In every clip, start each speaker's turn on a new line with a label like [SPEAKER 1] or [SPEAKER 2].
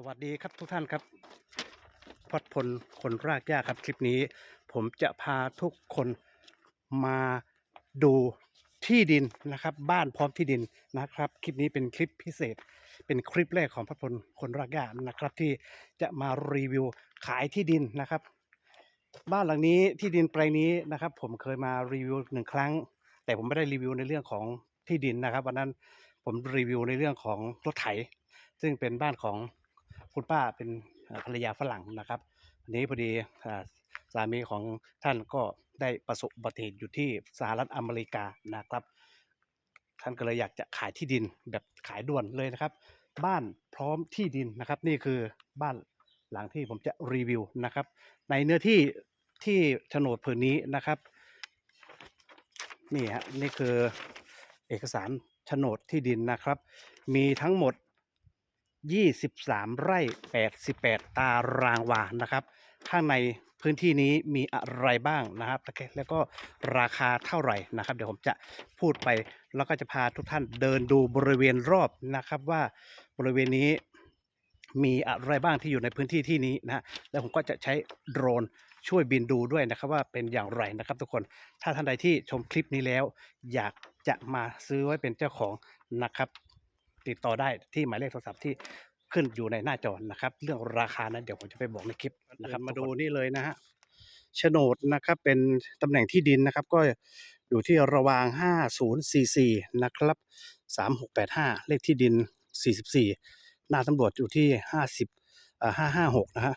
[SPEAKER 1] สวัสดีครับทุกท่านครับพอดพลคนรากหญ้าครับคลิปนี้ ผมจะพาทุกคนมาดูที่ดินนะครับ บ้านพร้อมที่ดินนะครับ คลิปนี้เป็นคลิปพิเศษ เป็นคลิปแรกของพอดพลคนรากหญ้านะครับ ที่จะมารีวิวขายที่ดินนะครับ บ้านหลังนี้ที่ดินแปลงนี้นะครับ ผมเคยมารีวิวหนึ่งครั้ง แต่ผมไม่ได้รีวิวในเรื่องของที่ดินนะครับวันนั้นผมรีวิวในเรื่องของรถไถซึ่งเป็นบ้านของ คุณป้าเป็นภรรยาฝรั่งนะครับอันนี้พอดีสามีของท่านก็ได้ประสบอุบัติเหตุอยู่ที่สหรัฐอเมริกานะครับ ท่านก็เลยอยากจะขายที่ดินแบบขายด่วนเลยนะครับ บ้านพร้อมที่ดินนะครับ นี่คือบ้านหลังที่ผมจะรีวิวนะครับ ในเนื้อที่ที่โฉนดผืนนี้นะครับนี่ฮะนี่คือเอกสารโฉนดที่ดินนะครับ มีทั้งหมด 23ไร่88ตารางวานะครับ ข้างในพื้นที่นี้มีอะไรบ้างนะครับ แล้วก็ราคาเท่าไหร่นะครับ เดี๋ยวผมจะพูดไปแล้วก็จะพาทุกท่านเดินดูบริเวณรอบนะครับว่าบริเวณนี้มีอะไรบ้างที่อยู่ในพื้นที่ที่นี้นะแล้วผมก็จะใช้โดรนช่วยบินดูด้วยนะครับว่าเป็นอย่างไรนะครับ ทุกคนถ้าท่านใดที่ชมคลิปนี้แล้ว อยากจะมาซื้อไว้เป็นเจ้าของนะครับ ติดต่อได้ที่หมายเลขโทรศัพท์ที่ขึ้นอยู่ในหน้าจอนะครับ เรื่องราคานั้นเดี๋ยวผมจะไปบอกในคลิปนะครับ มาดูนี่เลยนะฮะโฉนดนะครับเป็นตำแหน่งที่ดินนะครับ ก็อยู่ที่ระหว่าง 5044 นะครับ 3685 เลขที่ดิน 44 หน้าตำรวจอยู่ที่ 50อ่า556 นะฮะ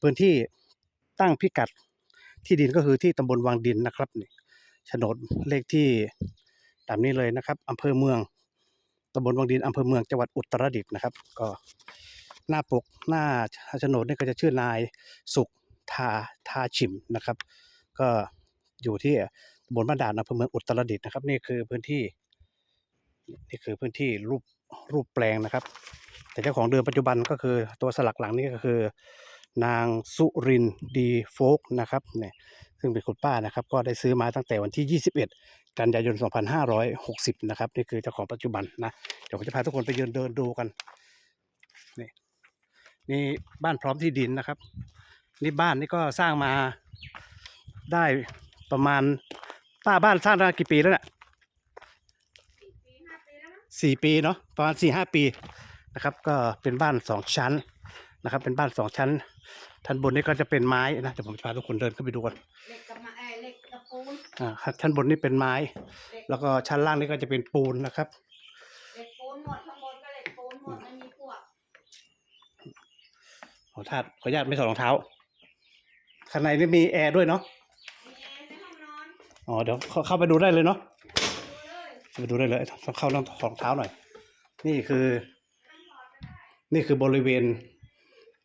[SPEAKER 1] พื้นที่ตั้งพิกัดที่ดินก็คือที่ตำบลวังดินนะครับนี่โฉนดเลขที่ตามนี้เลยนะครับอำเภอเมือง ตำบลวังดินอำเภอเมืองจังหวัดอุตรดิตถ์นะครับ ก็หน้าปกหน้าโฉนดนี่ก็จะชื่อนายสุขทาทาชิมนะครับ ก็อยู่ที่ตำบลบ้านด่านอำเภอเมืองอุตรดิตถ์นะครับ นี่คือพื้นที่ นี่คือพื้นที่รูปรูปแปลงนะครับ แต่เจ้าของเดิมปัจจุบันก็คือตัวสลักหลังนี่ก็คือ นางสุรินดีโฟกนะครับเนี่ยซึ่งเป็นคุณป้านะครับ ก็ได้ซื้อมาตั้งแต่วันที่ 21 กันยายน 2560 นะครับ นี่คือเจ้าของปัจจุบันนะ เดี๋ยวผมจะพาทุกคนไปเดินเดินดูกัน นี่นี่บ้านพร้อมที่ดินนะครับ นี่บ้านนี่ก็สร้างมาได้ประมาณป้าบ้านสร้างมากี่ปีแล้วเนี่ยสี่ปีเนาะประมาณสี่ห้าปีนะครับก็เป็นบ้านสองชั้นนะครับ เป็นบ้านสองชั้น ชั้นบนนี่ก็จะเป็นไม้นะเดี๋ยวผมจะพาทุกคนเดินเข้าไปดูกัน
[SPEAKER 2] เหล็กกับไม้ ปูน
[SPEAKER 1] อ่าชั้นบนนี่เป็นไม้
[SPEAKER 2] เหล็ก
[SPEAKER 1] แล้วก็ชั้นล่างนี่ก็จะเป็นปูนนะครับ
[SPEAKER 2] เหล็กปูนหมดข้างบนก็เหล็กปูนหมดไม่มีพวก
[SPEAKER 1] ขอทาดขออนุญาตไม่ถอดรองเท้า ข้างในนี่มีแอร์ด้วยเนาะ
[SPEAKER 2] มีแอร์ในห้องนอน
[SPEAKER 1] อ๋อเดี๋ยวเข้าเข้าไปดูได้เลยเนาะ
[SPEAKER 2] ดูเลย
[SPEAKER 1] ไปดูได้เลยต้องเข้าต้องถอดรองเท้าหน่อย นี่คือ
[SPEAKER 2] ทั้งหลอดก็ได้
[SPEAKER 1] นี่คือบริเวณ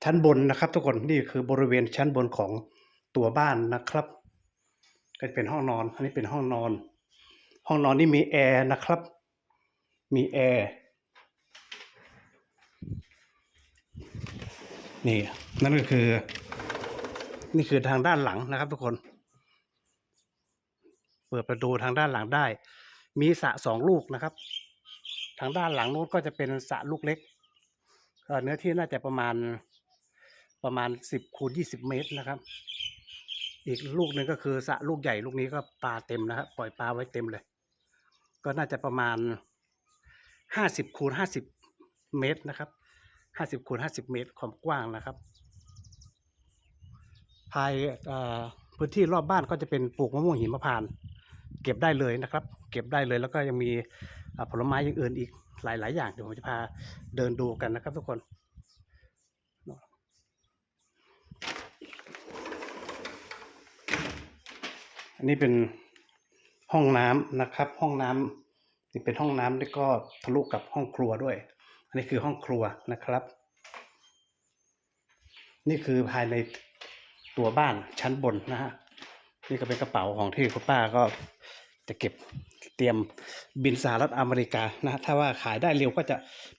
[SPEAKER 1] ชั้นบนนะครับ ทุกคน นี่คือบริเวณชั้นบนของตัวบ้านนะครับ ก็จะเป็นห้องนอน อันนี้เป็นห้องนอน ห้องนอนนี่มีแอร์นะครับ มีแอร์ นี่ นั่นก็คือ นี่คือทางด้านหลังนะครับทุกคน เปิดประตูทางด้านหลังได้ มีสระสองลูกนะครับ ทางด้านหลังโน้นก็จะเป็นสระลูกเล็กเนื้อที่น่าจะประมาณประมาณสิบคูณยี่สิบเมตรนะครับ อีกลูกหนึ่งก็คือสะลูกใหญ่ลูกนี้ก็ปลาเต็มนะครับปล่อยปลาไว้เต็มเลย ก็น่าจะประมาณห้าสิบคูณห้าสิบเมตรนะครับห้าสิบคูณห้าสิบเมตรความกว้างนะครับ ภายพื้นที่รอบบ้านก็จะเป็นปลูกมะม่วงหิมพานต์เก็บได้เลยนะครับ เก็บได้เลยแล้วก็ยังมีผลไม้อย่างอื่นอีกหลาย ๆ อย่างเดี๋ยวผมจะพาเดินดูกันนะครับทุกคน อันนี้เป็นห้องน้ำนะครับ ห้องน้ำนี่เป็นห้องน้ำแล้วก็ทะลุกับห้องครัวด้วย อันนี้คือห้องครัวนะครับ นี่คือภายในตัวบ้านชั้นบนนะฮะนี่ก็เป็นกระเป๋าของที่คุณป้าก็จะเก็บเตรียมบินสหรัฐอเมริกานะถ้าว่าขายได้เร็วก็จะ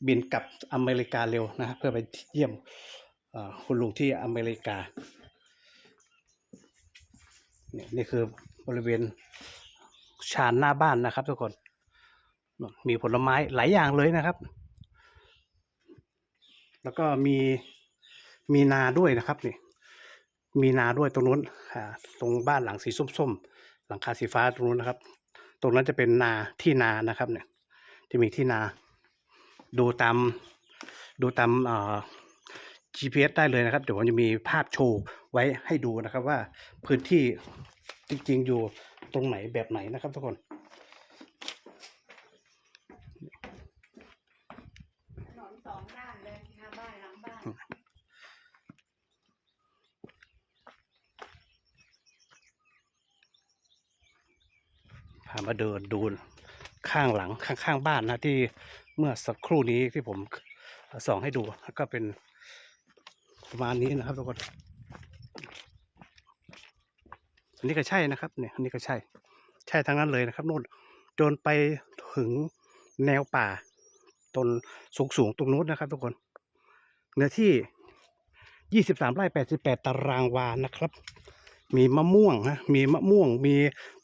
[SPEAKER 1] บินกลับอเมริกาเร็วนะเพื่อไปเยี่ยมคุณลุงที่อเมริกานี่นี่คือ บริเวณชานหน้าบ้านนะครับ ทุกคนมีผลไม้หลายอย่างเลยนะครับ แล้วก็มีมีนาด้วยนะครับนี่มีนาด้วยตรงนู้นตรงบ้านหลังสีส้มๆ หลังคาสีฟ้าตรงนู้นนะครับ ตรงนั้นจะเป็นนาที่นานะครับเนี่ยจะมีที่นาดูตามดูตามเอ่อ GPS ได้เลยนะครับ เดี๋ยวผมจะมีภาพโชว์ไว้ให้ดูนะครับว่าพื้นที่ จริงๆ อยู่ตรงไหนแบบไหนนะครับทุกคน
[SPEAKER 2] ถนนสองด้านเลยหน้าบ้านหลังบ้าน
[SPEAKER 1] พามาเดินดูข้างหลังข้างๆบ้านนะที่เมื่อสักครู่นี้ที่ผมส่องให้ดูก็เป็นประมาณนี้นะครับทุกคน อันนี้ก็ใช่นะครับเนี่ยอันนี้ก็ใช่ ใช่ทั้งนั้นเลยนะครับโน่นจนไปถึงแนวป่าต้นสูงๆตรงนู้นนะครับ ทุกคนเนื้อที่ 23 ไร่ 88 ตารางวานะครับ มีมะม่วงนะมีมะม่วง มี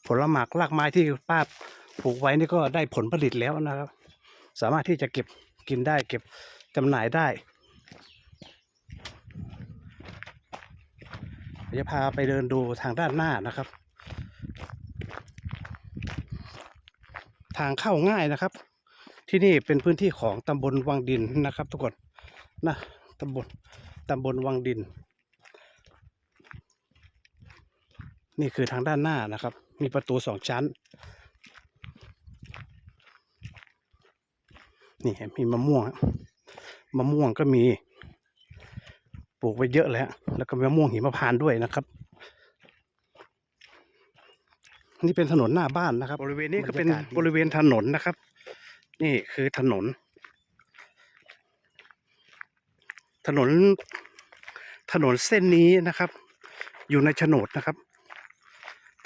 [SPEAKER 1] ผลหมากรากไม้ที่ป้าปลูกไว้นี่ก็ได้ผลผลิตแล้วนะครับ สามารถที่จะเก็บกินได้เก็บจำหน่ายได้เดี๋ยว จะพาไปเดินดูทางด้านหน้านะครับ ทางเข้าง่ายนะครับ ที่นี่เป็นพื้นที่ของตำบลวังดินนะครับ ทุกคนนะตำบลตำบลวังดิน นี่คือทางด้านหน้านะครับ มีประตูสองชั้น นี่เห็นมีมะม่วงมะม่วงก็มี ปลูกไว้เยอะแล้ว แล้วก็มีมะม่วงหิมพานต์ด้วยนะครับ นี่เป็นถนนหน้าบ้านนะครับ บริเวณนี้ก็เป็นบริเวณถนนนะครับ นี่คือถนน ถนน ถนนเส้นนี้นะครับ อยู่ในโฉนดนะครับ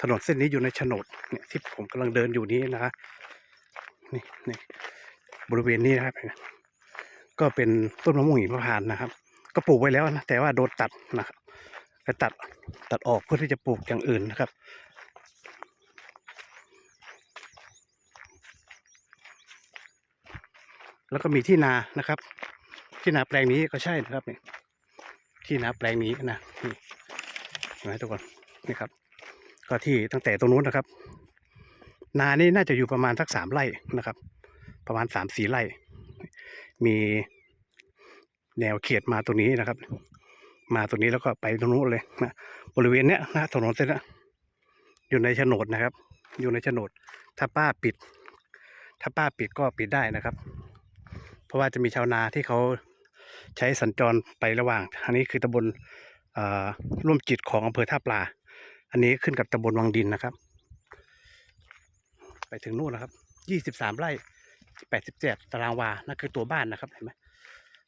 [SPEAKER 1] ถนนเส้นนี้อยู่ในโฉนดเนี่ยที่ผมกำลังเดินอยู่นี้นะฮะนี่นี่บริเวณนี้นะครับ ก็เป็นต้นมะม่วงหิมพานต์นะครับ ก็ปลูกไว้แล้วนะแต่ว่าโดนตัดนะครับไปตัดตัดออกเพื่อที่จะปลูกอย่างอื่นนะครับแล้วก็มีที่นานะครับ ที่นาแปลงนี้ก็ใช่นะครับนี่ที่นาแปลงนี้นะนี่เห็นไหมทุกคนนี่ครับ ก็ที่ตั้งแต่ตรงนู้นนะครับ นานี่น่าจะอยู่ประมาณสักสามไร่นะครับ ประมาณสามสี่ไร่ มี แนวเขตมาตรงนี้นะครับ มาตรงนี้แล้วก็ไปตรงนู้นเลยนะบริเวณเนี้ยนะถนนเส้นนี้อยู่ในโฉนดนะครับ อยู่ในโฉนด ถ้าป้าปิด ถ้าป้าปิดก็ปิดได้นะครับ เพราะว่าจะมีชาวนาที่เขาใช้สัญจรไประหว่าง อันนี้คือตำบลร่วมจิตของอำเภอท่าปลา อันนี้ขึ้นกับตำบลวังดินนะครับ ไปถึงนู่นนะครับ ยี่สิบสามไร่แปดสิบเจ็ดตารางวา นั่นคือตัวบ้านนะครับ เห็นไหม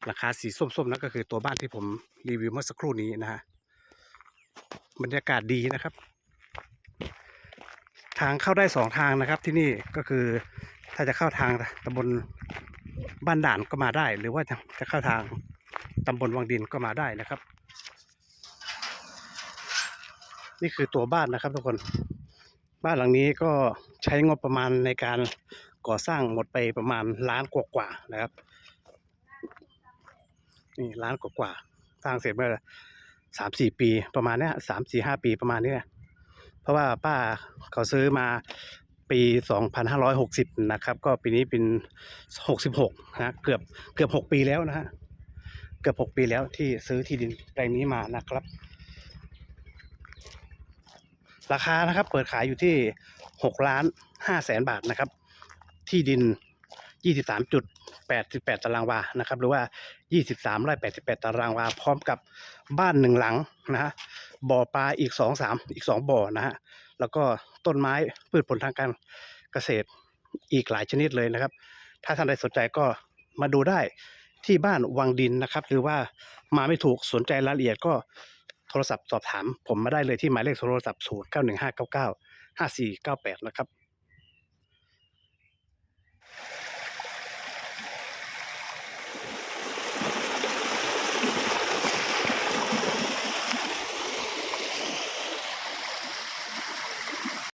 [SPEAKER 1] ราคาสีส้มๆนั่นก็คือตัวบ้านที่ผมรีวิวเมื่อสักครู่นี้นะฮะบรรยากาศดีนะครับ ทางเข้าได้สองทางนะครับที่นี่ก็คือถ้าจะเข้าทางตำบลบ้านด่านก็มาได้ หรือว่าจะจะเข้าทางตำบลวังดินก็มาได้นะครับ นี่คือตัวบ้านนะครับทุกคนบ้านหลังนี้ก็ใช้งบประมาณในการก่อสร้างหมดไปประมาณล้านกว่าๆนะครับ นี่ล้านกว่าๆสร้างเสร็จเมื่อสามสี่ปีประมาณนี้สามสี่ห้าปีประมาณนี้เพราะว่าป้าเขาซื้อมาปีสองพันห้าร้อยหกสิบนะครับ ก็ปีนี้เป็นหกสิบหกนะเกือบเกือบหกปีแล้วนะฮะเกือบหกปีแล้วที่ซื้อที่ดินแปลงนี้มานะครับ ราคานะครับเปิดขายอยู่ที่หกล้านห้าแสนบาทนะครับ ที่ดิน ยี่สิบสามจุดแปดสิบแปดตารางวานะครับ หรือว่ายี่สิบสามไร่แปดสิบแปดตารางวา พร้อมกับบ้านหนึ่งหลังนะฮะบ่อปลาอีกสองสามอีกสองบ่อนะฮะแล้วก็ต้นไม้พืชผลทางการเกษตรอีกหลายชนิดเลยนะครับ ถ้าท่านใดสนใจก็มาดูได้ที่บ้านวังดินนะครับ หรือว่ามาไม่ถูกสนใจรายละเอียดก็โทรศัพท์สอบถาม ผมมาได้เลยที่หมายเลขโทรศัพท์ 0 9 1 5 9 9 5 4 9 8 นะครับ